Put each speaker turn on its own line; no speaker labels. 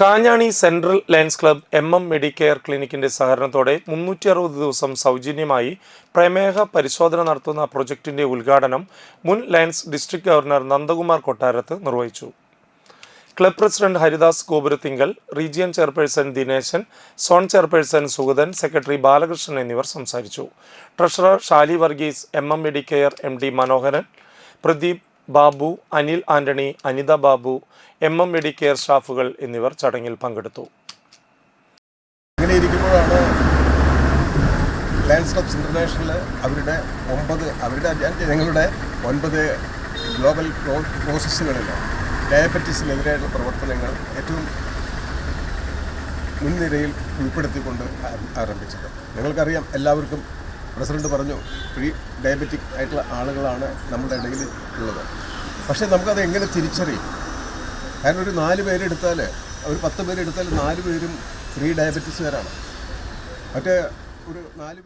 Kanjani Central Lions Club M M Medicare ക്ലിനിക്കിന്റെ സഹകരണത്തോടെ മുന്നൂറ്റി അറുപത് ദിവസം സൗജന്യമായി പ്രമേഹ പരിശോധന നടത്തുന്ന പ്രൊജക്ടിന്റെ ഉദ്ഘാടനം മുൻ Lions district governor Nandakumar Kottarath നിർവഹിച്ചു. Club president Haridas Gopurathinkal region chairperson Dineshan zone chairperson Sugathan secretary Balakrishnan എന്നിവർ സംസാരിച്ചു. Treasurer Shali Varghese M M Medicare M D Manoharan Pradeep Babu Anil Antony Anitha Babu M M Medicare സ്റ്റാഫുകൾ എന്നിവർ ചടങ്ങിൽ പങ്കെടുത്തു.
അങ്ങനെ lions clubs international അവരുടെ ഒമ്പത് അവരുടെ ഞങ്ങളുടെ ഒൻപത് ഗ്ലോബൽ പ്രോ- പ്രോസസ്സുകളിൽ ഡയബറ്റീസിനെതിരായിട്ടുള്ള പ്രവർത്തനങ്ങൾ ഏറ്റവും മുൻനിരയിൽ ഉൾപ്പെടുത്തിക്കൊണ്ട് ആരംഭിച്ചത്. നിങ്ങൾക്കറിയാം എല്ലാവർക്കും പ്രസിഡന്റ് പറഞ്ഞു പ്രീ ഡയബറ്റിക് ആയിട്ടുള്ള ആളുകളാണ് നമ്മുടെ ഇടയിൽ ഉള്ളത്. പക്ഷേ നമുക്കത് എങ്ങനെ തിരിച്ചറിയും? കാരണം ഒരു നാല് പേരെടുത്താൽ ഒരു പത്ത് പേരെടുത്താൽ നാല് പേരും പ്രീ ഡയബറ്റിസുകാരാണ്. മറ്റേ ഒരു നാല്